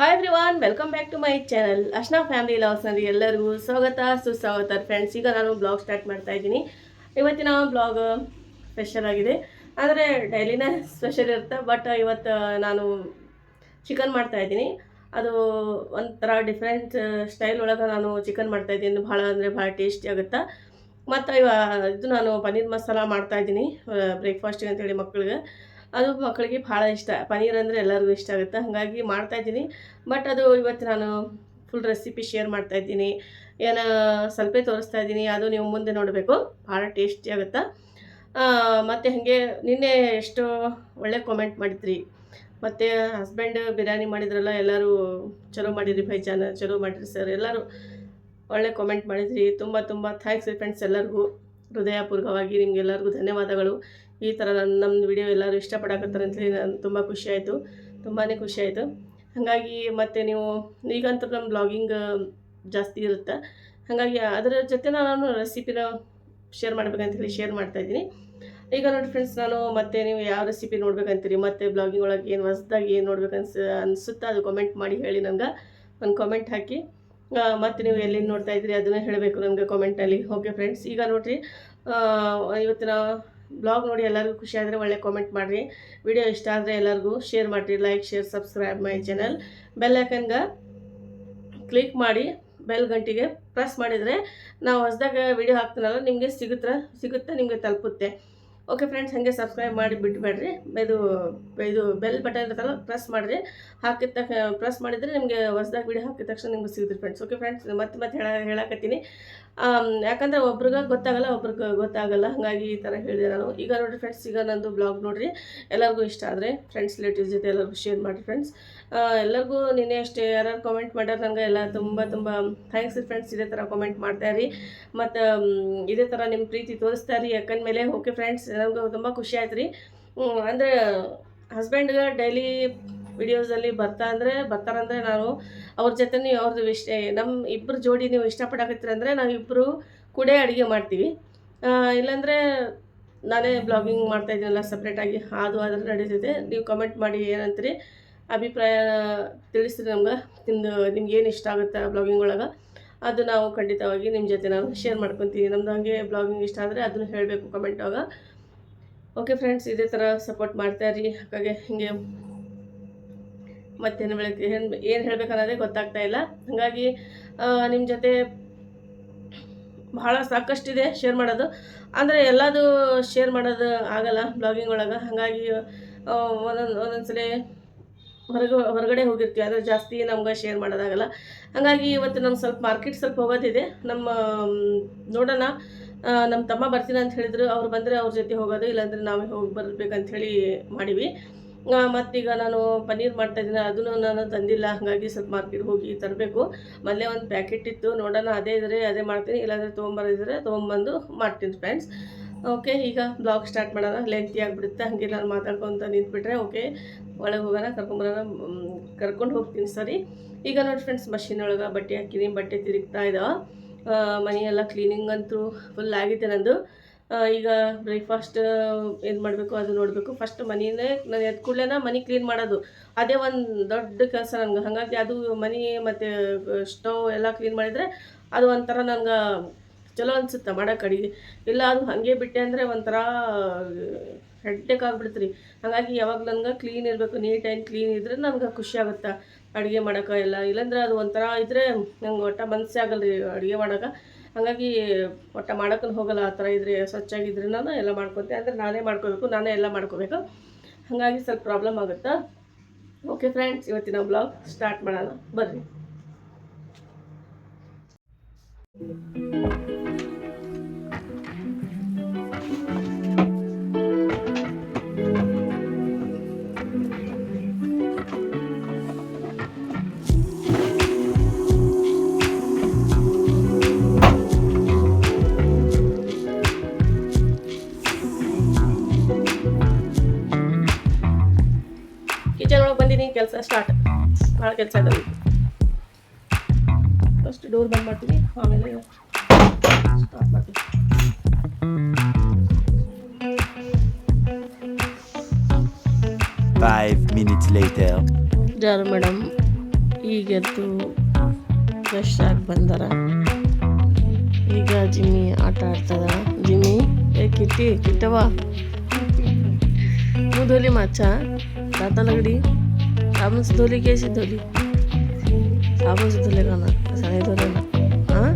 Hi everyone welcome back to my channel Ashna family ಲಾಗ್ಸ್ನಲ್ಲಿ ಎಲ್ಲರಿಗೂ ಸ್ವಾಗತ, ಸುಸ್ವಾಗತ ಫ್ರೆಂಡ್ಸ್ ಈಗ ನಾನು ಬ್ಲಾಗ್ ಸ್ಟಾರ್ಟ್ ಮಾಡ್ತಾ ಇದ್ದೀನಿ. ಇವತ್ತಿನ ಬ್ಲಾಗ್ ಸ್ಪೆಷಲ್ ಆಗಿದೆ. ಅಂದರೆ ಡೈಲಿನೇ ಸ್ಪೆಷಲ್ ಇರುತ್ತೆ ಬಟ್ ಇವತ್ತು ನಾನು ಚಿಕನ್ ಮಾಡ್ತಾ ಇದ್ದೀನಿ. ಅದು ಒಂಥರ ಡಿಫ್ರೆಂಟ್ ಸ್ಟೈಲ್ ಒಳಗೆ ನಾನು ಚಿಕನ್ ಮಾಡ್ತಾ ಇದ್ದೀನಿ. ಭಾಳ ಅಂದರೆ ಭಾಳ ಟೇಸ್ಟಿ ಆಗುತ್ತೆ. ಮತ್ತು ಇವ ಇದು ನಾನು ಪನ್ನೀರ್ ಮಸಾಲ ಮಾಡ್ತಾ ಇದ್ದೀನಿ ಬ್ರೇಕ್ಫಾಸ್ಟಿಗೆ ಅಂತೇಳಿ ಮಕ್ಕಳಿಗೆ. ಅದು ಮಕ್ಕಳಿಗೆ ಭಾಳ ಇಷ್ಟ. ಪನ್ನೀರ್ ಅಂದರೆ ಎಲ್ಲರಿಗೂ ಇಷ್ಟ ಆಗುತ್ತೆ. ಹಾಗಾಗಿ ಮಾಡ್ತಾ ಇದ್ದೀನಿ. ಬಟ್ ಅದು ಇವತ್ತು ನಾನು ಫುಲ್ ರೆಸಿಪಿ ಶೇರ್ ಮಾಡ್ತಾ ಇದ್ದೀನಿ. ಏನು ಸ್ವಲ್ಪ ತೋರಿಸ್ತಾ ಇದ್ದೀನಿ. ಅದು ನೀವು ಮುಂದೆ ನೋಡಬೇಕು. ಭಾಳ ಟೇಸ್ಟಿ ಆಗುತ್ತೆ? ಮತ್ತು ಹಾಗೆ ನಿನ್ನೆ ಎಷ್ಟು ಒಳ್ಳೆ ಕಾಮೆಂಟ್ ಮಾಡಿದ್ರಿ. ಮತ್ತು ಹಸ್ಬೆಂಡ್ ಬಿರಿಯಾನಿ ಮಾಡಿದ್ರಲ್ಲ, ಎಲ್ಲರೂ ಚಲೋ ಮಾಡಿರಿ ಭೈಜಾನ ಚಲೋ ಮಾಡಿರಿ ಸರ್ ಎಲ್ಲರೂ ಒಳ್ಳೆ ಕಾಮೆಂಟ್ ಮಾಡಿದ್ರಿ. ತುಂಬ ತುಂಬ ಥ್ಯಾಂಕ್ಸ್ ಫ್ರೆಂಡ್ಸ್ ಎಲ್ಲರಿಗೂ. ಹೃದಯಪೂರ್ವಕವಾಗಿ ನಿಮಗೆಲ್ಲರಿಗೂ ಧನ್ಯವಾದಗಳು. ಈ ಥರ ನನ್ನ ನಮ್ಮ ವಿಡಿಯೋ ಎಲ್ಲರೂ ಇಷ್ಟಪಡಕತ್ತಾರೆ ಅಂತೇಳಿ ನಾನು ತುಂಬ ಖುಷಿ ಆಯಿತು. ತುಂಬಾ ಖುಷಿ ಆಯಿತು. ಹಾಗಾಗಿ ಮತ್ತು ನೀವು, ಈಗಂತೂ ನಮ್ಮ ಬ್ಲಾಗಿಂಗ್ ಜಾಸ್ತಿ ಇರುತ್ತೆ. ಹಾಗಾಗಿ ಅದರ ಜೊತೆ ನಾನು ರೆಸಿಪಿನ ಶೇರ್ ಮಾಡ್ಬೇಕಂತೇಳಿ ಶೇರ್ ಮಾಡ್ತಾಯಿದ್ದೀನಿ ಈಗ ನೋಡಿ ಫ್ರೆಂಡ್ಸ್ ನಾನು ಮತ್ತೆ ನೀವು ಯಾವ ರೆಸಿಪಿ ನೋಡ್ಬೇಕಂತೀರಿ? ಮತ್ತೆ ಬ್ಲಾಗಿಂಗ್ ಒಳಗೆ ಏನು ಹೊಸ್ದಾಗಿ ಏನು ನೋಡ್ಬೇಕನ್ಸ ಅನಿಸುತ್ತಾ? ಅದು ಕಮೆಂಟ್ ಮಾಡಿ ಹೇಳಿ ನನಗೆ. ಒಂದು ಕಾಮೆಂಟ್ ಹಾಕಿ. ಮತ್ತು ನೀವು ಎಲ್ಲಿ ನೋಡ್ತಾ ಇದ್ದೀರಿ? ಅದನ್ನ ಹೇಳಬೇಕು ನನಗೆ ಕಾಮೆಂಟಲ್ಲಿ ಓಕೆ ಫ್ರೆಂಡ್ಸ್ ಈಗ ನೋಡಿರಿ. ಇವತ್ತಿನ ಬ್ಲಾಗ್ ನೋಡಿ ಎಲ್ಲರಿಗೂ ಖುಷಿ ಆದರೆ ಒಳ್ಳೆ ಕಾಮೆಂಟ್ ಮಾಡಿರಿ. ವಿಡಿಯೋ ಇಷ್ಟ ಆದರೆ ಎಲ್ಲರಿಗೂ ಶೇರ್ ಮಾಡಿರಿ like share subscribe my channel bell ಐಕನ್ಗೆ click ಮಾಡಿ ಬೆಲ್ ಗಂಟಿಗೆ ಪ್ರೆಸ್ ಮಾಡಿದರೆ ನಾವು ಹೊಸದಾಗ ವಿಡಿಯೋ ಹಾಕ್ತೀನಲ್ಲ, ನಿಮಗೆ ಸಿಗುತ್ತೆ ಸಿಗುತ್ತೆ, ನಿಮಗೆ ತಲುಪುತ್ತೆ. ಓಕೆ ಫ್ರೆಂಡ್ಸ್ ಹಾಗೆ ಸಬ್ಸ್ಕ್ರೈಬ್ ಮಾಡಿ ಬಿಟ್ಬೇಡ್ರಿ. ಇದು ಇದು ಬೆಲ್ ಬಟನ್ ಇರುತ್ತಲ್ಲ ಪ್ರೆಸ್ ಮಾಡಿರಿ. ಹಾಕಿದ ತಕ್ಷಣ ಪ್ರೆಸ್ ಮಾಡಿದರೆ ನಿಮಗೆ ಹೊಸ್ದಾಗಿ ವಿಡಿಯೋ ಹಾಕಿದ ತಕ್ಷಣ ನಿಮ್ಗೆ ಸಿಗುತ್ತೆ ಫ್ರೆಂಡ್ಸ್ ಓಕೆ ಫ್ರೆಂಡ್ಸ್ ಮತ್ತೆ ಮತ್ತೆ ಹೇಳ ಹೇಳಕತ್ತೀನಿ. ಯಾಕಂದ್ರೆ ಒಬ್ರಿಗೆ ಗೊತ್ತಾಗಲ್ಲ ಒಬ್ರಿಗೆ ಗೊತ್ತಾಗಲ್ಲ. ಹಾಗಾಗಿ ಈ ಥರ ಹೇಳಿದೆ ನಾನು. ಈಗ ನೋಡಿರಿ ಫ್ರೆಂಡ್ಸ್ ಈಗ ನಂದು ಬ್ಲಾಗ್ ನೋಡಿರಿ. ಎಲ್ಲರಿಗೂ ಇಷ್ಟ ಆದರೆ ಫ್ರೆಂಡ್ಸ್ ರಿಲೇಟಿವ್ಸ್ ಜೊತೆ ಎಲ್ಲರಿಗೂ ಶೇರ್ ಮಾಡಿ ಫ್ರೆಂಡ್ಸ್ ಎಲ್ಲರಿಗೂ ನಿನ್ನೆ ಅಷ್ಟೇ ಯಾರು ಕಾಮೆಂಟ್ ಮಾಡ್ಯಾರ ನನಗೆ ಎಲ್ಲ ತುಂಬ ತುಂಬ ಥ್ಯಾಂಕ್ಸ್ ಫ್ರೆಂಡ್ಸ್ ಇದೇ ಥರ ಕಾಮೆಂಟ್ ಮಾಡ್ತಾ ರೀ ಮತ್ತು ಇದೇ ಥರ ನಿಮ್ಮ ಪ್ರೀತಿ ತೋರಿಸ್ತಾ ರೀ ಯಾಕಂದ್ಮೇಲೆ ಓಕೆ ಫ್ರೆಂಡ್ಸ್ ನನಗೆ ತುಂಬ ಖುಷಿ ಆಯ್ತು ರೀ ಅಂದರೆ ಹಸ್ಬೆಂಡ್ಗೆ ಡೈಲಿ ವಿಡಿಯೋಸಲ್ಲಿ ಬರ್ತಾ ಅಂದರೆ ಬರ್ತಾರಂದರೆ ನಾನು ಅವ್ರ ಜೊತೆ ಅವ್ರದ್ದು ಇಷ್ಟ ನಮ್ಮ ಇಬ್ಬರು ಜೋಡಿ ನೀವು ಇಷ್ಟಪಡಕತ್ತೀರಂದರೆ ನಾವು ಇಬ್ಬರು ಕೂಡೇ ಅಡುಗೆ ಮಾಡ್ತೀವಿ. ಇಲ್ಲಾಂದರೆ ನಾನೇ ಬ್ಲಾಗಿಂಗ್ ಮಾಡ್ತಾ ಇದ್ದೀನಲ್ಲ ಸಪ್ರೇಟಾಗಿ ಅದು, ಅದ್ರ ನಡೀತಿದೆ ನೀವು ಕಮೆಂಟ್ ಮಾಡಿ ಏನಂತೀರಿ? ಅಭಿಪ್ರಾಯ ತಿಳಿಸ್ರಿ ನಮ್ಗೆ ನಿಮ್ಮದು ನಿಮ್ಗೆ ಏನು ಇಷ್ಟ ಆಗುತ್ತೆ ಬ್ಲಾಗಿಂಗ್ ಒಳಗೆ, ಅದು ನಾವು ಖಂಡಿತವಾಗಿ ನಿಮ್ಮ ಜೊತೆ ನಾವು ಶೇರ್ ಮಾಡ್ಕೊತೀವಿ. ನಮ್ದು ಹಾಗೆ ಬ್ಲಾಗಿಂಗ್ ಇಷ್ಟ ಆದರೆ ಅದನ್ನು ಹೇಳಬೇಕು ಕಮೆಂಟ್ ಆಗ ಓಕೆ ಫ್ರೆಂಡ್ಸ್ ಇದೇ ಥರ ಸಪೋರ್ಟ್ ಮಾಡ್ತಾ ಇರಿ. ಹಾಗಾಗಿ ಹಿಂಗೆ ಮತ್ತೇನು ಬೆಳಗ್ಗೆ ಏನು ಏನು ಹೇಳಬೇಕನ್ನೋದೇ ಗೊತ್ತಾಗ್ತಾ ಇಲ್ಲ. ಹಾಗಾಗಿ ನಿಮ್ಮ ಜೊತೆ ಬಹಳ ಸಾಕಷ್ಟಿದೆ ಶೇರ್ ಮಾಡೋದು. ಅಂದರೆ ಎಲ್ಲದೂ ಶೇರ್ ಮಾಡೋದು ಆಗಲ್ಲ ಬ್ಲಾಗಿಂಗ್ ಒಳಗೆ. ಹಾಗಾಗಿ ಒಂದೊಂದು, ಒಂದೊಂದ್ಸಲ ಹೊರಗೆ ಹೊರಗಡೆ ಹೋಗಿರ್ತೀವಿ ಅಂದರೆ ಜಾಸ್ತಿ ನಮ್ಗೆ ಶೇರ್ ಮಾಡೋದಾಗಲ್ಲ. ಹಾಗಾಗಿ ಇವತ್ತು ನಮ್ಗೆ ಸ್ವಲ್ಪ ಮಾರ್ಕೆಟ್ ಸ್ವಲ್ಪ ಹೋಗೋದಿದೆ ನಮ್ಮ ನೋಡೋಣ. ನಮ್ಮ ತಮ್ಮ ಬರ್ತೀನಿ ಅಂತ ಹೇಳಿದ್ರು. ಅವ್ರು ಬಂದರೆ ಅವ್ರ ಜೊತೆ ಹೋಗೋದು, ಇಲ್ಲಾಂದರೆ ನಾವೇ ಹೋಗಿ ಬರ್ಬೇಕಂತ ಹೇಳಿ ಮಾಡೀವಿ. ಮತ್ತೀಗ ನಾನು ಪನ್ನೀರ್ ಮಾಡ್ತಾ ಇದ್ದೀನಿ. ಅದನ್ನು ನಾನು ತಂದಿಲ್ಲ. ಹಾಗಾಗಿ ಸ್ವಲ್ಪ ಮಾರ್ಕೆಟ್ ಹೋಗಿ ತರಬೇಕು. ಮೊದಲೇ ಒಂದು ಪ್ಯಾಕೆಟ್ ಇತ್ತು. ನೋಡೋಣ, ಅದೇ ಇದ್ರೆ ಅದೇ ಮಾಡ್ತೀನಿ. ಇಲ್ಲಾಂದರೆ ತೊಗೊಂಬರೋದಿದ್ರೆ ತೊಗೊಂಬಂದು ಮಾಡ್ತೀನಿ ಫ್ರೆಂಡ್ಸ್ ಓಕೆ ಈಗ ಬ್ಲಾಗ್ ಸ್ಟಾರ್ಟ್ ಮಾಡೋಣ. ಲೆಂತಿ ಆಗಿಬಿಡುತ್ತೆ. ಹಾಗೆ ನಾನು ಮಾತಾಡ್ಕೊತ ನಿಂತ್ಬಿಟ್ರೆ ಓಕೆ ಒಳಗೆ ಹೋಗೋಣ ಕರ್ಕೊಂಬರೋಣ ಕರ್ಕೊಂಡು ಹೋಗ್ತೀನಿ ಸರಿ. ಈಗ ನೋಡಿ ಫ್ರೆಂಡ್ಸ್ ಮಷಿನ್ ಒಳಗೆ ಬಟ್ಟೆ ಹಾಕಿದ್ದೀನಿ ಬಟ್ಟೆ ತಿರುಗ್ತಾ ಇದ್ದಾವೆ ಮನೆಯೆಲ್ಲ ಕ್ಲೀನಿಂಗ್ ಅಂತೂ ಫುಲ್ ಆಗಿದೆ ನಂದು. ಈಗ ಬ್ರೇಕ್ಫಾಸ್ಟ್ ಏನು ಮಾಡಬೇಕು ಅದು ನೋಡಬೇಕು. ಫಸ್ಟ್ ಮನೆಯೇ ನಾನು ಎದ್ದು ಕೂಡಲೇ ಮನೆ ಕ್ಲೀನ್ ಮಾಡೋದು. ಅದೇ ಒಂದು ದೊಡ್ಡ ಕೆಲಸ ನನಗೆ ಹಾಗಾಗಿ ಅದು ಮನೆ ಮತ್ತು ಸ್ಟವ್ ಎಲ್ಲ ಕ್ಲೀನ್ ಮಾಡಿದರೆ ಅದು ಒಂಥರ ನಂಗೆ ಚಲೋ ಅನ್ಸುತ್ತೆ ಮಾಡೋಕೆ ಅಡುಗೆ? ಇಲ್ಲ, ಅದು ಹಾಗೆ ಬಿಟ್ಟೆ ಅಂದರೆ ಒಂಥರ ಹೆಡ್ಡೇಕ್ ಆಗ್ಬಿಡ್ತು ರೀ ಹಾಗಾಗಿ ಯಾವಾಗ ನನಗೆ ಕ್ಲೀನ್ ಇರಬೇಕು ನೀಟ್ ಆ್ಯಂಡ್ ಕ್ಲೀನ್ ಇದ್ರೆ ನನಗೆ ಖುಷಿ ಆಗುತ್ತೆ ಅಡುಗೆ ಮಾಡೋಕೆ ಎಲ್ಲ? ಇಲ್ಲಾಂದ್ರೆ ಅದು ಒಂಥರ ಇದ್ದರೆ ನಂಗೆ ಒಟ್ಟ ಮನಸ್ಸೇ ಆಗಲ್ಲ ರೀ ಅಡುಗೆ ಮಾಡೋಕೆ. ಹಾಗಾಗಿ ಒಟ್ಟ ಮಾಡೋಕ್ಕೂ ಹೋಗಲ್ಲ, ಆ ಥರ ಇದ್ರೆ ಸ್ವಚ್ಛಾಗಿದ್ರೆ ನಾನು ಎಲ್ಲ ಮಾಡ್ಕೊತೆ. ಅಂದರೆ ನಾನೇ ಮಾಡ್ಕೋಬೇಕು, ನಾನೇ ಎಲ್ಲ ಮಾಡ್ಕೋಬೇಕು. ಹಾಗಾಗಿ ಸ್ವಲ್ಪ ಪ್ರಾಬ್ಲಮ್ ಆಗುತ್ತಾ? ಓಕೆ ಫ್ರೆಂಡ್ಸ್ ಇವತ್ತಿನ ಬ್ಲಾಗ್ ಸ್ಟಾರ್ಟ್ ಮಾಡೋಣ. ಬರ್ರಿ. ಕಿಚನ್ ಒಳಗೆ ಬಂದೀನಿ ಕೆಲಸ ಸ್ಟಾರ್ಟ್ ಭಾಳ ಕೆಲಸ ಅದಾವೆ five minutes later. Dear madam ಈಗದ್ದು fresh ಆಗಿ ಬಂದಾರ ಈಗ ಜಿಮ್ಮಿ ಆಟ ಆಡ್ತದ ಜಿಮ್ಮಿ ಏ ಕಿಟ್ಟಿ ಕಿಟ್ಟವ ಮುಧೋಲಿ ಮಚ್ಚ ತಾತ ಲಗಡಿ ಸಾಬನ್ಸ್ ಧೋಲಿ ಕೇಸಿ ಧೋಲಿ ಸಾಬನ್ಸ್ ಧೋಲೆ ಕಣ ಸಣೆ ಧೋಲೆನ ಹಾಂ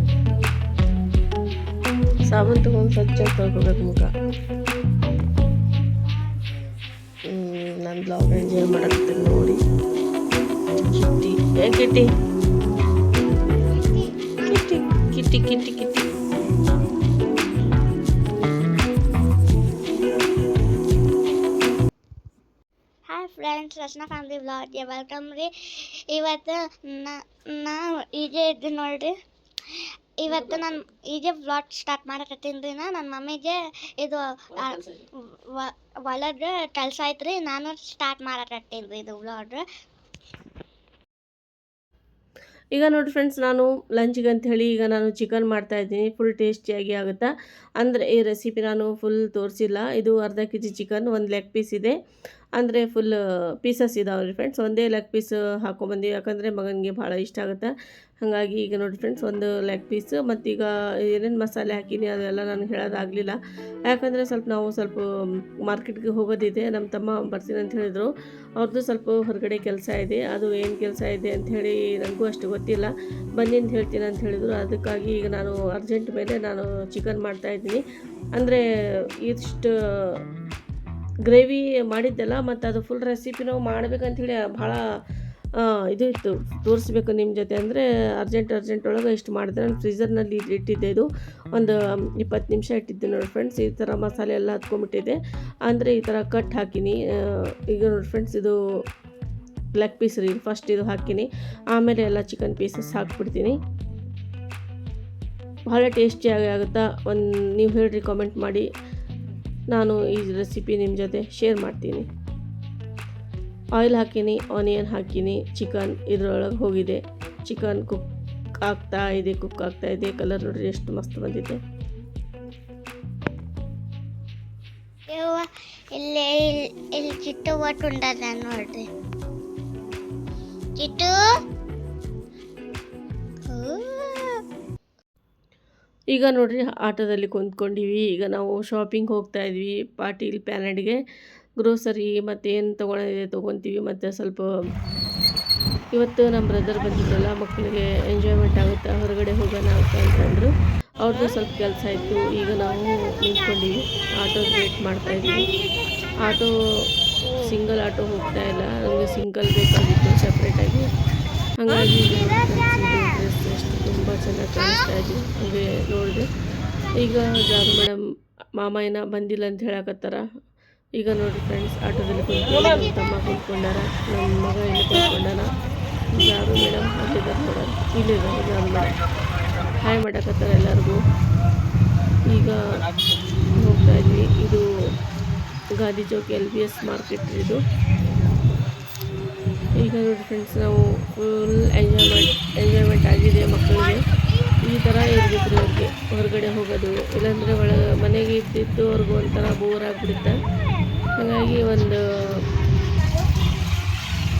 ಸಾಬನ್ ತಗೊಂಡು ಸ್ವಚ್ಛ ತೊಳ್ಕೊಬೇಕು ಮುಖ ಬ್ಲಾಗ್ ಎಂಜಾಯ್ ಮಾಡಕ್ಕೆ ನೋಡಿ. ಕಿಟ್ಟಿ. ಏ ಕಿಟ್ಟಿ? ಕಿಟ್ಟಿ ಕಿಟ್ಟಿ ಕಿಟ್ಟಿ ಕಿಟ್ಟಿ. ಫ್ರೆಂಡ್ಸ್ ರಚನಾ ಫ್ಯಾಮಿಲಿ ಬ್ಲಾಗ್ಗೆ ವೆಲ್ಕಮ್ ರೀ. ಇವತ್ತು ನಾ ಈಗ ಇದ್ದೀನಿ ನೋಡ್ರಿ. ಇವತ್ತು ನಾನು ಈಗ ಬ್ಲಾಗ್ ಸ್ಟಾರ್ಟ್ ಮಾಡಕತ್ತೀನಿ ರೀ ನಾನು ನನ್ನ ಮಮ್ಮಿಗೆ ಇದು ಒಳಗೆ ಕೆಲಸ ಐತ್ರಿ, ನಾನು ಸ್ಟಾರ್ಟ್ ಮಾಡಕತ್ತೀನಿ ರೀ ಇದು ಬ್ಲಾಗ್ ಈಗ ನೋಡಿ ಫ್ರೆಂಡ್ಸ್ ನಾನು ಲಂಚ್ಗೆ ಅಂತ ಈಗ ನಾನು ಚಿಕನ್ ಮಾಡ್ತಾ ಇದ್ದೀನಿ ಫುಲ್ ಟೇಸ್ಟಿಯಾಗಿ ಆಗುತ್ತಾ? ಅಂದರೆ ಈ ರೆಸಿಪಿ ನಾನು ಫುಲ್ ತೋರಿಸಿಲ್ಲ, ಇದು ಅರ್ಧ ಕೆ ಜಿ ಚಿಕನ್ ಒಂದು ಲೆಗ್ ಪೀಸ್ ಇದೆ. ಅಂದರೆ ಫುಲ್ ಪೀಸಸ್ ಇದಾವೆ ರೀ ಫ್ರೆಂಡ್ಸ್ ಒಂದೇ ಲೆಗ್ ಪೀಸ್ ಹಾಕೊಂಬಂದು ಯಾಕಂದರೆ ಮಗನಿಗೆ ಭಾಳ ಇಷ್ಟ ಆಗುತ್ತೆ? ಹಾಗಾಗಿ ಈಗ ನೋಡಿ ಫ್ರೆಂಡ್ಸ್ ಒಂದು ಲೆಗ್ ಪೀಸ್ ಮತ್ತು ಈಗ ಏನೇನು ಮಸಾಲೆ ಹಾಕೀನಿ ಅದೆಲ್ಲ ನಾನು ಹೇಳೋದಾಗಲಿಲ್ಲ. ಯಾಕಂದರೆ ಸ್ವಲ್ಪ ನಾವು ಸ್ವಲ್ಪ ಮಾರ್ಕೆಟ್ಗೆ ಹೋಗೋದಿದೆ ನಮ್ಮ ತಮ್ಮ ಬರ್ತೀನಿ ಅಂತ ಹೇಳಿದರು. ಅವ್ರದ್ದು ಸ್ವಲ್ಪ ಹೊರಗಡೆ ಕೆಲಸ ಇದೆ, ಅದು ಏನು ಕೆಲಸ ಇದೆ ಅಂತ ಹೇಳಿ ನನಗೂ ಅಷ್ಟು ಗೊತ್ತಿಲ್ಲ. ಬನ್ನಿ ಅಂತ ಹೇಳ್ತೀನಿ ಅಂತ ಹೇಳಿದರು. ಅದಕ್ಕಾಗಿ ಈಗ ನಾನು ಅರ್ಜೆಂಟ್ ಮೇಲೆ ನಾನು ಚಿಕನ್ ಮಾಡ್ತಾಯಿದ್ದೀನಿ ಅಂದರೆ ಇಷ್ಟು ಗ್ರೇವಿ ಮಾಡಿದ್ದೆಲ್ಲ, ಮತ್ತು ಅದು ಫುಲ್ ರೆಸಿಪಿನೂ ಮಾಡ್ಬೇಕಂಥೇಳಿ ಭಾಳ ಇದು ಇತ್ತು. ತೋರಿಸ್ಬೇಕು ನಿಮ್ಮ ಜೊತೆ ಅಂದರೆ ಅರ್ಜೆಂಟ್ ಅರ್ಜೆಂಟ್ ಒಳಗೆ ಇಷ್ಟು ಮಾಡಿದ್ರೆ ನಾನು ಫ್ರೀಝರ್ನಲ್ಲಿ ಇಟ್ಟಿದ್ದೆ ಇದು. ಒಂದು ಇಪ್ಪತ್ತು ನಿಮಿಷ ಇಟ್ಟಿದ್ದೆ ನೋಡಿ ಫ್ರೆಂಡ್ಸ್ ಈ ಥರ ಮಸಾಲೆ ಎಲ್ಲ ಹತ್ಕೊಂಡ್ಬಿಟ್ಟಿದೆ ಅಂದರೆ ಈ ಥರ ಕಟ್ ಹಾಕಿನಿ. ಈಗ ನೋಡಿ ಫ್ರೆಂಡ್ಸ್ ಇದು ಲೆಗ್ ಪೀಸ್ ರೀ. ಫಸ್ಟ್ ಇದು ಹಾಕಿನಿ. ಆಮೇಲೆ ಎಲ್ಲ ಚಿಕನ್ ಪೀಸಸ್ ಹಾಕ್ಬಿಡ್ತೀನಿ. ಭಾಳ ಟೇಸ್ಟಿಯಾಗಿ ಆಗುತ್ತಾ? ಒಂದು, ನೀವು ಹೇಳಿರಿ ಕಾಮೆಂಟ್ ಮಾಡಿ. ನಾನು ಈ ರೆಸಿಪಿ ನಿಮ್ಮ ಜೊತೆ ಶೇರ್ ಮಾಡ್ತೀನಿ. ಆಯಿಲ್ ಹಾಕಿನಿ ಆನಿಯನ್ ಹಾಕಿನಿ ಚಿಕನ್ ಇದ್ರೊಳಗೆ ಹೋಗಿದೆ. ಚಿಕನ್ ಕುಕ್ ಆಗ್ತಾ ಇದೆ ಕುಕ್ ಆಗ್ತಾ ಇದೆ. ಕಲರ್ ನೋಡ್ರಿ ಎಷ್ಟು ಮಸ್ತ್ ಬಂದಿದೆ. ಇಲ್ಲಿ ಇಲ್ಲಿ ಚಿಟ್ಟು ಒಟ್ಟು ಉಂಡದ ನೋಡ್ರಿ. ಚಿಟ್ಟು? ಈಗ ನೋಡ್ರಿ ಆಟೋದಲ್ಲಿ ಕುಂತ್ಕೊಂಡಿವಿ. ಈಗ ನಾವು ಶಾಪಿಂಗ್ ಹೋಗ್ತಾ ಇದ್ವಿ ಪಾಟೀಲ್ ಪ್ಯಾನೆಡ್ಗೆ ಗ್ರೋಸರಿ ಮತ್ತು ಏನು ತೊಗೊಳೋದಿದೆ ತೊಗೊತೀವಿ, ಮತ್ತು ಸ್ವಲ್ಪ ಇವತ್ತು ನಮ್ಮ ಬ್ರದರ್ ಬಂದಿದ್ದಲ್ಲ ಮಕ್ಕಳಿಗೆ ಎಂಜಾಯ್ಮೆಂಟ್ ಆಗುತ್ತೆ, ಹೊರಗಡೆ ಹೋಗೋಣ ಅಂತ ಅಂತಂದರು. ಅವ್ರದ್ದು ಸ್ವಲ್ಪ ಕೆಲಸ ಇತ್ತು, ಈಗ ನಾವು ನಿಂತ್ಕೊಂಡಿವಿ. ಆಟೋ ವೇಟ್ ಮಾಡ್ತಾಯಿದ್ವಿ ಆಟೋ ಸಿಂಗಲ್ ಆಟೋ ಹೋಗ್ತಾ ಇಲ್ಲ ನಮಗೆ ಸಿಂಗಲ್ ಬೇಕಾಗಿತ್ತು ಸಪ್ರೇಟಾಗಿ ಹಾಗಾಗಿ ಡ್ರೆಸ್ ತುಂಬ ಚೆನ್ನಾಗಿ ಕಾಣಿಸ್ತಾ ಇದ್ವಿ ಹಾಗೆ ನೋಡಿದೆ. ಈಗ ಜಾರು ಮೇಡಮ್ ಮಾಮ ಏನ ಬಂದಿಲ್ಲ ಅಂತ ಹೇಳಕತ್ತಾರ ಈಗ ನೋಡಿ ಫ್ರೆಂಡ್ಸ್ ಆಟೋದಲ್ಲಿ ನಮ್ಮ ತಮ್ಮ ಕುಂತ್ಕೊಂಡಾರ, ನಮ್ಮ ಮಗ ಇಲ್ಲಿ ಕುಂತ್ಕೊಂಡಾನ. ಯಾರು ಮೇಡಮ್ ಹಾಕಿದ್ದಾರೆ ಮೇಡಮ್ ಹಾಯ್ ಮಾಡಕತ್ತಾರ ಎಲ್ಲರಿಗೂ. ಈಗ ಹೋಗ್ತಾ ಇದ್ವಿ. ಇದು Gandhi Chowk L B S market ಇದು. ಈಗ ನೋಡಿ ಫ್ರೆಂಡ್ಸ್ ನಾವು ಫುಲ್ ಎಂಜಾಯ್ಮೆಂಟ್ ಎಂಜಾಯ್ಮೆಂಟ್ ಆಗಿದೆ ಮಕ್ಕಳಿಗೆ. ಈ ಥರ ಇರಬೇಕು ಅವ್ರಿಗೆ ಹೊರಗಡೆ ಹೋಗೋದು. ಇಲ್ಲಾಂದರೆ ಒಳಗೆ ಮನೆಗೆ ಇದ್ದಿದ್ದು ಅವ್ರಿಗೆ ಒಂಥರ ಬೋರ್ ಆಗಿಬಿಡುತ್ತೆ. ಹಾಗಾಗಿ ಒಂದು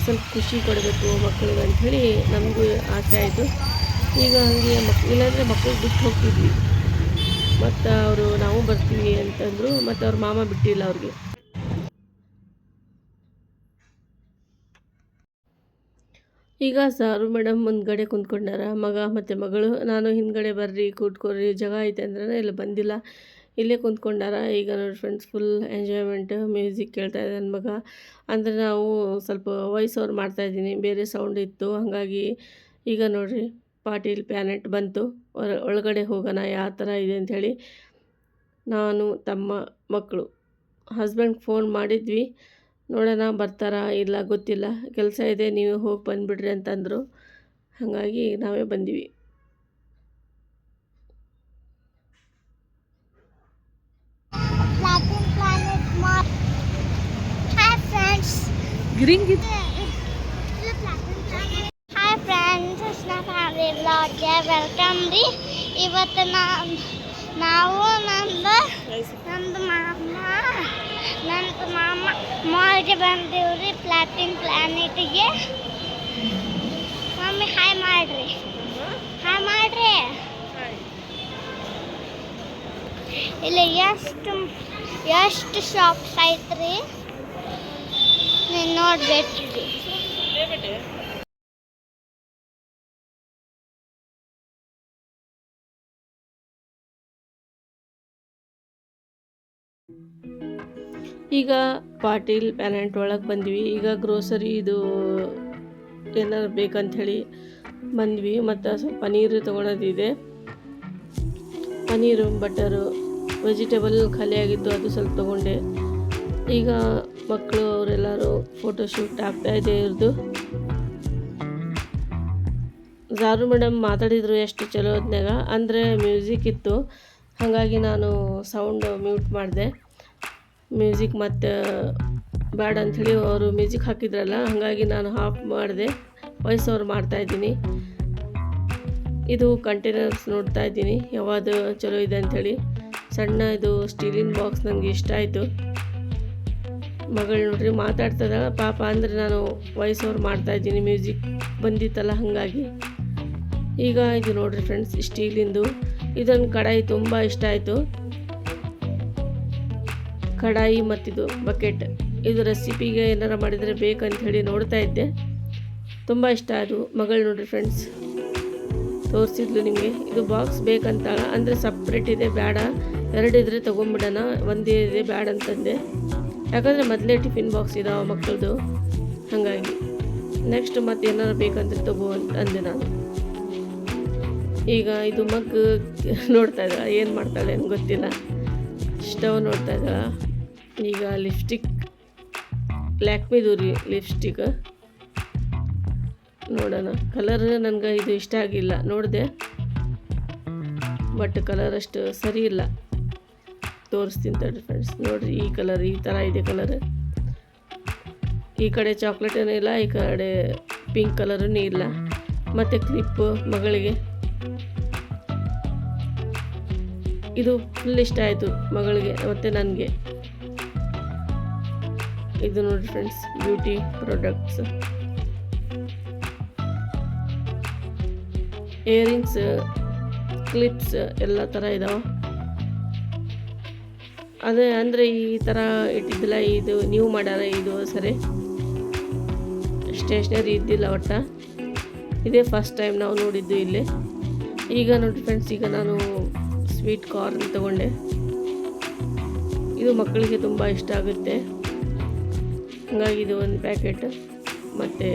ಸ್ವಲ್ಪ ಖುಷಿ ಕೊಡಬೇಕು ಮಕ್ಕಳಿಗೆ ಅಂಥೇಳಿ ನಮಗೂ ಆಸೆ ಆಯಿತು. ಈಗ ಹಾಗೆ ಮಕ್, ಇಲ್ಲಾಂದರೆ ಮಕ್ಕಳಿಗೆ ಬಿಟ್ಟು ಹೋಗ್ತಿದ್ವಿ. ಮತ್ತು ಅವರು ನಾವು ಬರ್ತೀವಿ ಅಂತಂದರು ಮತ್ತು ಅವ್ರ ಮಾಮ ಬಿಟ್ಟಿಲ್ಲ ಅವ್ರಿಗೆ. ಈಗ ಸಾರು ಮೇಡಮ್ ಮುಂದ್ಗಡೆ ಕುಂತ್ಕೊಂಡಾರ, ಮಗ ಮತ್ತು ಮಗಳು, ನಾನು ಹಿಂದ್ಗಡೆ ಬರ್ರಿ ಕೂತ್ಕೊಡ್ರಿ ಜಗ ಐತೆ ಅಂದ್ರೆ ಇಲ್ಲಿ ಬಂದಿಲ್ಲ. ಇಲ್ಲೇ ಕುಂತ್ಕೊಂಡಾರ. ಈಗ ನೋಡಿ ಫ್ರೆಂಡ್ಸ್ ಫುಲ್ ಎಂಜಾಯ್ಮೆಂಟ್ ಮ್ಯೂಸಿಕ್ ಕೇಳ್ತಾ ಇದೆ ನನ್ನ ಮಗ. ಅಂದರೆ ನಾವು ಸ್ವಲ್ಪ ವಾಯ್ಸ್ ಓವರ್ ಮಾಡ್ತಾಯಿದ್ದೀನಿ ಬೇರೆ ಸೌಂಡ್ ಇತ್ತು. ಹಾಗಾಗಿ ಈಗ ನೋಡಿರಿ ಪಾಟೀಲ್ ಪ್ಯಾನೆಟ್ ಬಂತು. ಹೊರ ಒಳಗಡೆ ಹೋಗೋಣ, ಯಾವ ಥರ ಇದೆ ಅಂಥೇಳಿ ನಾನು, ತಮ್ಮ ಮಕ್ಕಳು ಹಸ್ಬೆಂಡ್ ಫೋನ್ ಮಾಡಿದ್ವಿ. ನೋಡೋಣ ಬರ್ತಾರಾ ಇಲ್ಲ ಗೊತ್ತಿಲ್ಲ. ಕೆಲಸ ಇದೆ, ನೀವು ಹೋಗಿ ಬಂದುಬಿಡ್ರಿ ಅಂತಂದರು. ಹಾಗಾಗಿ ನಾವೇ ಬಂದ್ವಿ. ಗ್ರಿಂಗ್ ಹಾಯ್ ಫ್ರೆಂಡ್ಸ್ ಕೃಷ್ಣ ಫ್ಯಾಮಿಲಿ ಬ್ಲಾಗ್ಗೆ ವೆಲ್ಕಮ್ ರೀ. ಇವತ್ತು ನಾವು ನಂದು ನಂದು ಮಾಮ ನಂದು ಮಾಮ ಮಾಲ್ಗೆ ಬಂದೀವಿ ರೀ ಪ್ಲಾಟಿನ್ ಮಮ್ಮಿ ಹಾಯ್ ಮಾಡ್ರಿ. ಹಾಯ್ ಮಾಡ್ರಿ. ಇಲ್ಲಿ ಎಷ್ಟು ಎಷ್ಟು ಶಾಪ್ಸ್ ಐತ್ರಿ? ನೋಡ್ಬೇಕ್ರಿ ಈಗ ಪಾಟೀಲ್ ಪ್ಯಾಲೆಂಟ್ ಒಳಗೆ ಬಂದ್ವಿ. ಈಗ ಗ್ರೋಸರಿ ಇದು ಏನಾರು ಬೇಕಂಥೇಳಿ ಬಂದ್ವಿ. ಮತ್ತು ಸ್ವಲ್ಪ ಪನೀರು ತೊಗೊಳೋದಿದೆ. ಪನೀರು, ಬಟರು ವೆಜಿಟೇಬಲ್ ಖಾಲಿಯಾಗಿದ್ದು ಅದು ಸ್ವಲ್ಪ ತೊಗೊಂಡೆ. ಈಗ ಮಕ್ಕಳು ಅವರೆಲ್ಲರೂ ಫೋಟೋಶೂಟ್ ಆಗ್ತಾ ಇದೆ ಇವ್ರದ್ದು ಜಾರು ಮೇಡಮ್ ಮಾತಾಡಿದರು ಎಷ್ಟು ಚಲೋ ಹೊತ್ನಾಗ ಅಂದರೆ ಮ್ಯೂಸಿಕ್ ಇತ್ತು. ಹಾಗಾಗಿ ನಾನು ಸೌಂಡ್ ಮ್ಯೂಟ್ ಮಾಡಿದೆ. ಮ್ಯೂಸಿಕ್ ಮತ್ತು ಬೇಡ ಅಂಥೇಳಿ ಅವರು ಮ್ಯೂಸಿಕ್ ಹಾಕಿದ್ರಲ್ಲ, ಹಾಗಾಗಿ ನಾನು ಹಾಫ್ ಮಾಡಿದೆ. ವಾಯ್ಸ್ ಓವರ್ ಮಾಡ್ತಾಯಿದ್ದೀನಿ ಇದು ಕಂಟೈನರ್ಸ್ ನೋಡ್ತಾ ಇದ್ದೀನಿ ಯಾವಾಗ ಚಲೋ ಇದೆ ಅಂಥೇಳಿ ಸಣ್ಣ ಇದು ಸ್ಟೀಲಿನ ಬಾಕ್ಸ್ ನನಗೆ ಇಷ್ಟ ಆಯಿತು. ಮಗಳು ನೋಡ್ರಿ ಮಾತಾಡ್ತದ. ಪಾಪ ಅಂದರೆ ನಾನು ವಾಯ್ಸ್ ಮಾಡ್ತಾ ಇದ್ದೀನಿ, ಮ್ಯೂಸಿಕ್ ಬಂದಿತ್ತಲ್ಲ, ಹಾಗಾಗಿ. ಈಗ ಇದು ನೋಡ್ರಿ ಫ್ರೆಂಡ್ಸ್ ಸ್ಟೀಲಿಂದು. ಇದೊಂದು ಕಡಾಯಿ ತುಂಬ ಇಷ್ಟ ಆಯಿತು. ಕಡಾಯಿ ಮತ್ತಿದು ಬಕೆಟ್. ಇದು ರೆಸಿಪಿಗೆ ಏನಾರ ಮಾಡಿದರೆ ಬೇಕಂತ ಹೇಳಿ ನೋಡ್ತಾ ಇದ್ದೆ. ತುಂಬ ಇಷ್ಟ ಅದು. ಮಗಳು ನೋಡ್ರಿ ಫ್ರೆಂಡ್ಸ್ ತೋರಿಸಿದ್ಲು ನಿಮಗೆ. ಇದು ಬಾಕ್ಸ್ ಬೇಕಂತ ಅಂದರೆ ಸಪ್ರೇಟ್ ಇದೆ, ಬೇಡ. ಎರಡಿದ್ರೆ ತೊಗೊಂಬಿಡೋಣ ಒಂದೇ ಇದೆ, ಬೇಡ ಅಂತಂದೆ. ಯಾಕಂದರೆ ಮೊದಲೇ ಟಿಫಿನ್ ಬಾಕ್ಸ್ ಇದಾವೆ ಮಕ್ಕಳದು. ಹಾಗಾಗಿ. ನೆಕ್ಸ್ಟ್ ಮತ್ತೆ ಏನಾರು ಬೇಕಂದ್ರೆ ತಗೋ ಅಂತ ಅಂದೆ ನಾನು. ಈಗ ಇದು ಮಗ್ ನೋಡ್ತಾ ಇದ್ದಾಳೆ ಏನು ಮಾಡ್ತಾಳೆ ಏನು ಗೊತ್ತಿಲ್ಲ. ಸ್ಟವ್ ನೋಡ್ತಾ ಇದ್ದಾಳ ಈಗ ಲಿಪ್ಸ್ಟಿಕ್ ಲ್ಯಾಕ್ಮಿದು ರೀ ಲಿಪ್ಸ್ಟಿಕ್ ನೋಡೋಣ. ಕಲರ್ ನನಗೆ ಇದು ಇಷ್ಟ ಆಗಿಲ್ಲ. ನೋಡಿದೆ. ಬಟ್ ಕಲರ್ ಅಷ್ಟು ಸರಿ ಇಲ್ಲ. ತೋರಿಸ್ತೀನಿ ತಡ್ರಿ ಫ್ರೆಂಡ್ಸ್ ನೋಡಿರಿ ಈ ಕಲರ್ ಈ ಥರ ಇದೆ ಕಲರ್ ಈ ಕಡೆ ಚಾಕ್ಲೇಟ್ ಇಲ್ಲ, ಈ ಕಡೆ ಪಿಂಕ್ ಕಲರೂ ಇಲ್ಲ. ಮತ್ತು ಕ್ಲಿಪ್ಪು ಮಗಳಿಗೆ. ಇದು ಫುಲ್ ಇಷ್ಟ ಆಯಿತು ಮಗಳಿಗೆ, ಮತ್ತು ನನಗೆ. ಇದು ನೋಡಿ friends beauty products earrings clips ಎಲ್ಲ ಥರ ಇದಾವೆ. ಅದೇ ಅಂದರೆ ಈ ಥರ ಇಟ್ಟಿದ್ದಿಲ್ಲ, ಇದು ನೀವು ಮಾಡ್ಯಾರ ಇದು ಸರಿ. ಸ್ಟೇಷ್ನರಿ ಇದ್ದಿಲ್ಲ ಒಟ್ಟ. ಇದೇ ಫಸ್ಟ್ ಟೈಮ್ ನಾವು ನೋಡಿದ್ದು ಇಲ್ಲಿ. ಈಗ ನೋಡಿ ಫ್ರೆಂಡ್ಸ್ ಈಗ ನಾನು ಸ್ವೀಟ್ ಕಾರ್ನ್ ತಗೊಂಡೆ. ಇದು ಮಕ್ಕಳಿಗೆ ತುಂಬ ಇಷ್ಟ ಆಗುತ್ತೆ. ಹಾಗಾಗಿ ಇದು ಒಂದು ಪ್ಯಾಕೆಟ್ ಮತ್ತು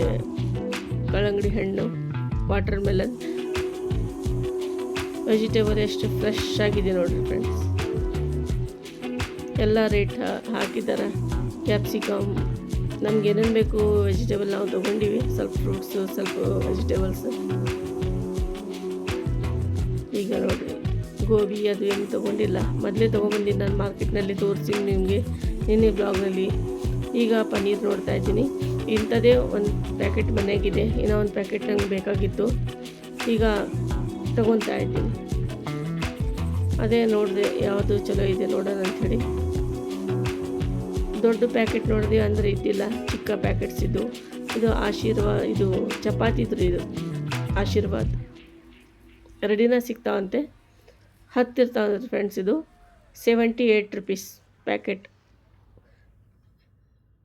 ಕಲ್ಲಂಗಡಿ ಹಣ್ಣು ವಾಟರ್ ಮೆಲನ್ ವೆಜಿಟೇಬಲ್ ಎಷ್ಟು ಫ್ರೆಶ್ ಆಗಿದೆ ನೋಡಿರಿ ಫ್ರೆಂಡ್ಸ್ ಎಲ್ಲ ರೇಟ್ ಹಾಕಿದ್ದಾರೆ. ಕ್ಯಾಪ್ಸಿಕಮ್, ನಮ್ಗೆ ಏನೇನು ಬೇಕು ವೆಜಿಟೇಬಲ್ ನಾವು ತೊಗೊಂಡಿವಿ. ಸ್ವಲ್ಪ ಫ್ರೂಟ್ಸು ಸ್ವಲ್ಪ ವೆಜಿಟೇಬಲ್ಸ್ ಈಗ ನೋಡಿ, ಗೋಬಿ ಅದು ಏನು ತೊಗೊಂಡಿಲ್ಲ. ಮೊದಲೇ ತೊಗೊಂಡ್ಬಂದಿದ್ದು ನಾನು ಮಾರ್ಕೆಟ್ನಲ್ಲಿ ತೋರಿಸ್ತೀನಿ ನಿಮಗೆ. ನಿನ್ನೆ ಬ್ಲಾಗ್ನಲ್ಲಿ. ಈಗ ಪನ್ನೀರ್ ನೋಡ್ತಾ ಇದ್ದೀನಿ. ಇಂಥದ್ದೇ ಒಂದು ಪ್ಯಾಕೆಟ್ ಮನೆಗಿದೆ. ಇನ್ನೂ ಒಂದು ಪ್ಯಾಕೆಟ್ ನಂಗೆ ಬೇಕಾಗಿತ್ತು. ಈಗ ತೊಗೊತಾ ಇದ್ದೀನಿ. ಅದೇ ನೋಡಿದೆ ಯಾವುದು ಚಲೋ ಇದೆ ನೋಡೋಣ ಅಂಥೇಳಿ ದೊಡ್ಡ ಪ್ಯಾಕೆಟ್ ನೋಡಿದ್ವಿ ಅಂದರೆ ಇದ್ದಿಲ್ಲ, ಚಿಕ್ಕ ಪ್ಯಾಕೆಟ್ಸ್ ಇದು. ಇದು ಆಶೀರ್ವಾದ ಇದು ಚಪಾತಿದ್ರು ಇದು, ಆಶೀರ್ವಾದ್. ರೆಡಿನ ಸಿಗ್ತಾವಂತೆ. ಹತ್ತಿರ್ತಾವಂತೆ ಫ್ರೆಂಡ್ಸ್ ಇದು. Seventy eight rupees packet.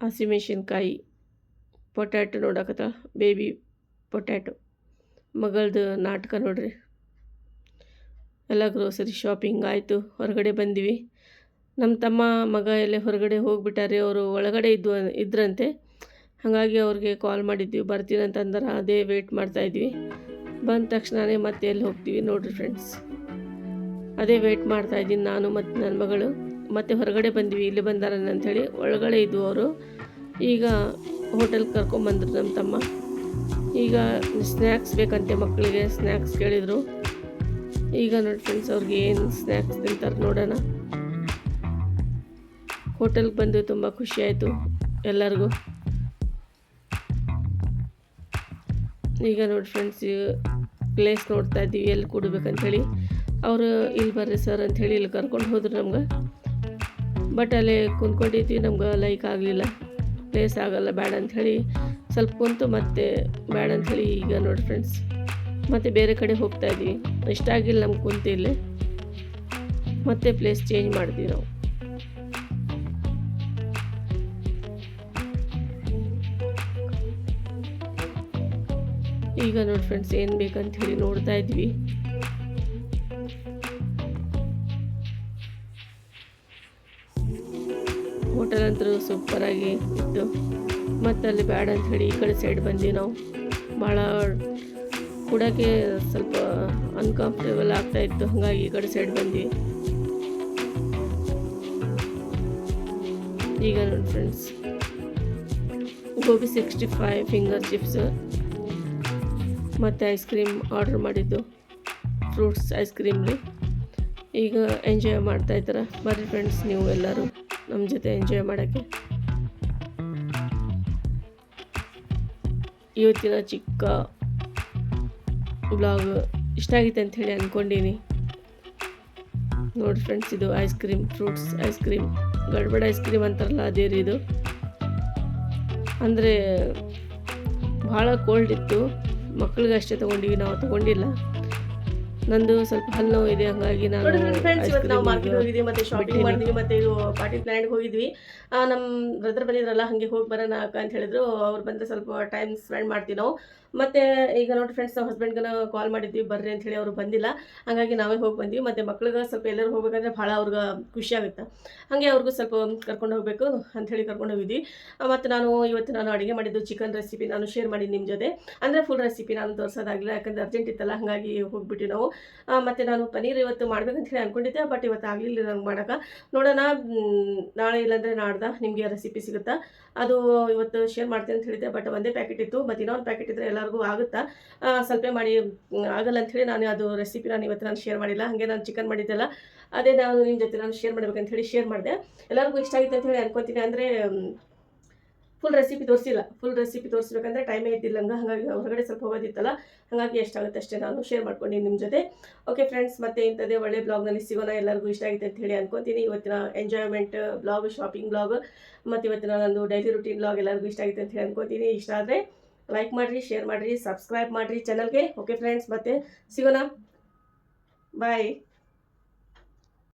ಹಸಿಮೆಣಸಿನ್ಕಾಯಿ, ಪೊಟ್ಯಾಟೊ ನೋಡಕತ್ತ. Baby potato. ಮಗಳದು ನಾಟಕ ನೋಡ್ರಿ. ಎಲ್ಲ ಗ್ರೋಸರಿ ಶಾಪಿಂಗ್ ಆಯಿತು. ಹೊರಗಡೆ ಬಂದ್ವಿ. ನಮ್ಮ ತಮ್ಮ ಮಗ ಎಲ್ಲೇ ಹೊರಗಡೆ ಹೋಗ್ಬಿಟ್ಟಾರೆ, ಅವರು ಒಳಗಡೆ ಇದ್ದು, ಇದ್ರಂತೆ. ಹಾಗಾಗಿ ಅವ್ರಿಗೆ ಕಾಲ್ ಮಾಡಿದ್ವಿ. ಬರ್ತೀನಿ ಅಂತಂದ್ರೆ ಅದೇ ವೆಯ್ಟ್ ಮಾಡ್ತಾಯಿದ್ವಿ ಬಂದ ತಕ್ಷಣವೇ ಮತ್ತೆ ಎಲ್ಲಿ ಹೋಗ್ತೀವಿ ನೋಡಿರಿ ಫ್ರೆಂಡ್ಸ್ ಅದೇ ವೆಯ್ಟ್ ಮಾಡ್ತಾಯಿದ್ದೀನಿ ನಾನು ಮತ್ತು ನನ್ನ ಮಗಳು. ಮತ್ತೆ ಹೊರಗಡೆ ಬಂದ್ವಿ, ಇಲ್ಲಿ ಬಂದಾರ ಅಂಥೇಳಿ ಒಳಗಡೆ ಇದ್ವು ಅವರು. ಈಗ ಹೋಟೆಲ್ಗೆ ಕರ್ಕೊಂಬಂದರು ನಮ್ಮ ತಮ್ಮ. ಈಗ ಸ್ನ್ಯಾಕ್ಸ್ ಬೇಕಂತೆ ಮಕ್ಕಳಿಗೆ ಸ್ನ್ಯಾಕ್ಸ್ ಕೇಳಿದರು. ಈಗ ನೋಡಿ ಫ್ರೆಂಡ್ಸ್ ಅವ್ರಿಗೆ ಏನು ಸ್ನ್ಯಾಕ್ಸ್ ತಿಂತಾರೆ ನೋಡೋಣ. ಹೋಟೆಲ್ಗೆ ಬಂದು ತುಂಬ ಖುಷಿ ಆಯಿತು ಎಲ್ಲರಿಗೂ. ಈಗ ನೋಡಿ ಫ್ರೆಂಡ್ಸ್ ಪ್ಲೇಸ್ ನೋಡ್ತಾ ಇದ್ದೀವಿ, ಎಲ್ಲಿ ಕೂಡಬೇಕಂಥೇಳಿ ಅವರು ಇಲ್ಲಿ ಬರ್ರಿ ಸರ್ ಅಂಥೇಳಿ ಇಲ್ಲಿ ಕರ್ಕೊಂಡು ಹೋದ್ರು ನಮ್ಗೆ. ಬಟ್ ಅಲ್ಲಿ ಕುಂದ್ಕೊಂಡಿದ್ವಿ ನಮ್ಗೆ ಲೈಕ್ ಆಗಲಿಲ್ಲ. ಪ್ಲೇಸ್ ಆಗಲ್ಲ, ಬೇಡ ಅಂಥೇಳಿ ಸ್ವಲ್ಪ ಕುಂತು ಮತ್ತೆ ಬೇಡ ಅಂಥೇಳಿ ಈಗ ನೋಡಿ ಫ್ರೆಂಡ್ಸ್ ಮತ್ತೆ ಬೇರೆ ಕಡೆ ಹೋಗ್ತಾ ಇದ್ವಿ. ಇಷ್ಟ ಆಗಿಲ್ಲ ನಮ್ಗೆ ಕುಂತ ಇಲ್ಲಿ ಮತ್ತೆ ಪ್ಲೇಸ್ ಚೇಂಜ್ ಮಾಡ್ತೀವಿ ನಾವು. ಈಗ ನೋಡಿ ಫ್ರೆಂಡ್ಸ್ ಏನು ಬೇಕಂತ ಹೇಳಿ ನೋಡ್ತಾ ಇದ್ವಿ. ಹೋಟೆಲ್ ಅಂತೂ ಸೂಪರಾಗಿ ಇತ್ತು. ಮತ್ತು ಅಲ್ಲಿ ಬೇಡ ಅಂತ ಹೇಳಿ ಈ ಕಡೆ ಸೈಡ್ ಬಂದ್ವಿ ನಾವು. ಭಾಳ ಕೂಡೋಕ್ಕೆ ಸ್ವಲ್ಪ ಅನ್ಕಂಫರ್ಟೇಬಲ್ ಆಗ್ತಾ ಇತ್ತು. ಹಾಗಾಗಿ ಈ ಕಡೆ ಸೈಡ್ ಬಂದ್ವಿ. ಈಗ ನೋಡಿ friends gobi sixty five finger chips ಮತ್ತು ಐಸ್ ಕ್ರೀಮ್ ಆರ್ಡ್ರ್ ಮಾಡಿದ್ದು. ಫ್ರೂಟ್ಸ್ ಐಸ್ ಕ್ರೀಮ್ ರೀ ಈಗ ಎಂಜಾಯ್ ಮಾಡ್ತಾ ಇದ್ದಾರೆ? ಬರ್ರಿ ಫ್ರೆಂಡ್ಸ್ ನೀವು ಎಲ್ಲರೂ ನಮ್ಮ ಜೊತೆ ಎಂಜಾಯ್ ಮಾಡೋಕ್ಕೆ. ಇವತ್ತಿನ ಚಿಕ್ಕ ಬ್ಲಾಗ್ ಇಷ್ಟ ಆಗಿತ್ತು ಹೇಳಿ ಅಂದ್ಕೊಂಡೀನಿ ನೋಡಿ ಫ್ರೆಂಡ್ಸ್ ಇದು ice cream fruits ice cream gadbad ice cream ಅಂತಾರಲ್ಲ, ಅದೇ ರೀ ಇದು. ಅಂದರೆ ಭಾಳ ಕೋಲ್ಡ್ ಇತ್ತು. ಮಕ್ಳಿಗೆ ಅಷ್ಟೇ ತೊಗೊಂಡಿವಿ ನಾವು ತಗೊಂಡಿಲ್ಲ. ನಂದು ಸ್ವಲ್ಪ ಹಲ್ಲು ನೋವು ಇದೆ ಹಾಗಾಗಿ ನಾನು ಫ್ರೆಂಡ್ಸ್ ಇವತ್ತು ನಾವು ಮಾರ್ಕೆಟ್ ಹೋಗಿದ್ವಿ ಮತ್ತೆ ಶಾಪಿಂಗ್. ಮಾಡಿದ್ವಿ ಮತ್ತೆ ಇದು ಪಾರ್ಟಿ ಪ್ಲಾನ್ಗೆ ಹೋಗಿದ್ವಿ. ಆ, ನಮ್ಮ ಬ್ರದರ್ ಬಂದಿದ್ರಲ್ಲ ಹಂಗೆ ಹೋಗಿ ಬರೋಣ ಅಕ್ಕ ಅಂತ ಹೇಳಿದ್ರು. ಅವ್ರು ಬಂದರೆ ಸ್ವಲ್ಪ ಟೈಮ್ ಸ್ಪೆಂಡ್ ಮಾಡ್ತೀವಿ ನಾವು. ಮತ್ತೆ ಈಗ ನೋಡಿ ಫ್ರೆಂಡ್ಸ್ ನಮ್ಮ ಹಸ್ಬೆಂಡ್ಗನ ಕಾಲ್ ಮಾಡಿದ್ವಿ, ಬರ್ರಿ ಅಂತ ಹೇಳಿ ಅವರು ಬಂದಿಲ್ಲ. ಹಾಗಾಗಿ ನಾವೇ ಹೋಗಿ ಬಂದ್ವಿ. ಮತ್ತೆ ಮಕ್ಳಿಗೆ ಸ್ವಲ್ಪ ಎಲ್ಲರೂ ಹೋಗ್ಬೇಕಂದ್ರೆ ಭಾಳ ಅವ್ರಿಗೆ ಖುಷಿ ಆಗುತ್ತೆ. ಹಾಗೆ ಅವ್ರಿಗೂ ಸ್ವಲ್ಪ ಕರ್ಕೊಂಡು ಹೋಗಬೇಕು ಅಂತ ಹೇಳಿ ಕರ್ಕೊಂಡು ಹೋಗಿದ್ವಿ. ಮತ್ತು ನಾನು ಇವತ್ತು ನಾನು ಅಡುಗೆ ಮಾಡಿದ್ದು ಚಿಕನ್ ರೆಸಿಪಿ ನಾನು ಶೇರ್ ಮಾಡಿ ನಿಮ್ಮ ಜೊತೆ. ಅಂದರೆ ಫುಲ್ ರೆಸಿಪಿ ನಾನು ತೋರಿಸೋದಾಗಿಲ್ಲ ಯಾಕಂದರೆ ಅರ್ಜೆಂಟ್ ಇತ್ತಲ್ಲ, ಹಾಗಾಗಿ ಹೋಗ್ಬಿಟ್ಟು ನಾವು. ಮತ್ತು ನಾನು ಪನೀರ್ ಇವತ್ತು ಮಾಡ್ಬೇಕಂತ ಹೇಳಿ ಅನ್ಕೊಂಡಿದ್ದೆ ಬಟ್ ಇವತ್ತು ಆಗಲಿಲ್ಲ ನಂಗೆ ಮಾಡೋಕೆ. ನೋಡೋಣ ನಾಳೆ ಇಲ್ಲಾಂದರೆ ನಾಡ್ದ ನಿಮಗೆ ರೆಸಿಪಿ ಸಿಗುತ್ತಾ? ಅದು ಇವತ್ತು ಶೇರ್ ಮಾಡ್ತೀನಿ ಅಂತ ಹೇಳಿದ್ದೆ ಬಟ್ ಒಂದೇ ಪ್ಯಾಕೆಟ್ ಇತ್ತು ಮತ್ತು ಇನ್ನೊಂದು ಪ್ಯಾಕೆಟ್ ಇದ್ದರೆ ಎಲ್ಲರಿಗೂ ಆಗುತ್ತಾ? ಸ್ವಲ್ಪ ಮಾಡಿ ಆಗಲ್ಲ ಅಂತ ಹೇಳಿ ನಾನು ಅದು ರೆಸಿಪಿ ನಾನು ಇವತ್ತು ನಾನು ಶೇರ್ ಮಾಡಿಲ್ಲ, ಹಾಗೆ ನಾನು ಚಿಕನ್ ಮಾಡಿದ್ದೆಲ್ಲ, ಅದೇ ನಾನು ನಿಮ್ಮ ಜೊತೆ ನಾನು ಶೇರ್ ಮಾಡ್ಬೇಕಂತ ಹೇಳಿ ಶೇರ್ ಮಾಡಿದೆ. ಎಲ್ಲರಿಗೂ ಇಷ್ಟ ಆಗಿತ್ತು ಅಂತ ಹೇಳಿ ಅನ್ಕೋತೀನಿ, ಅಂದರೆ ಫುಲ್ ರೆಸಿಪಿ ತೋರಿಸಿಲ್ಲ. ಫುಲ್ ರೆಸಿಪಿ ತೋರಿಸ್ಬೇಕಂದ್ರೆ ಟೈಮೇ ಇದ್ದಿಲ್ಲ. ಹಂಗೆ ಹಾಗಾಗಿ ಹೊರಗಡೆ ಸ್ವಲ್ಪ ಹೋಗೋದಿತ್ತಲ್ಲ. ಹಾಗಾಗಿ ಎಷ್ಟಾಗುತ್ತೆ ಅಷ್ಟೇ ನಾನು ಶೇರ್ ಮಾಡ್ಕೊಂಡು ನಿಮ್ಮ ಜೊತೆ. ಓಕೆ ಫ್ರೆಂಡ್ಸ್ ಮತ್ತೆ ಇಂಥದ್ದೇ ಒಳ್ಳೆ ಬ್ಲಾಗ್ನಲ್ಲಿ ಸಿಗೋಣ. ಎಲ್ಲರಿಗೂ ಇಷ್ಟ ಆಗಿದೆ ಅಂತ ಹೇಳಿ ಅನ್ಕೊತೀನಿ. ಇವತ್ತಿನ ಎಂಜಾಯ್ಮೆಂಟ್ ಬ್ಲಾಗ್ ಶಾಪಿಂಗ್ ಬ್ಲಾಗ್ ಮತ್ತು ಇವತ್ತಿನ ನಂದು ಡೈಲಿ ರುಟೀನ್ ಬ್ಲಾಗ್ ಎಲ್ಲರಿಗೂ ಇಷ್ಟ ಆಗಿದೆ ಅಂತ ಹೇಳಿ ಅನ್ಕೊತೀನಿ. ಇಷ್ಟ ಆದರೆ ಲೈಕ್ ಮಾಡಿರಿ ಶೇರ್ ಮಾಡಿರಿ ಸಬ್ಸ್ಕ್ರೈಬ್ ಮಾಡಿರಿ ಚಾನಲ್ಗೆ ಓಕೆ ಫ್ರೆಂಡ್ಸ್ ಮತ್ತೆ ಸಿಗೋಣ. ಬಾಯ್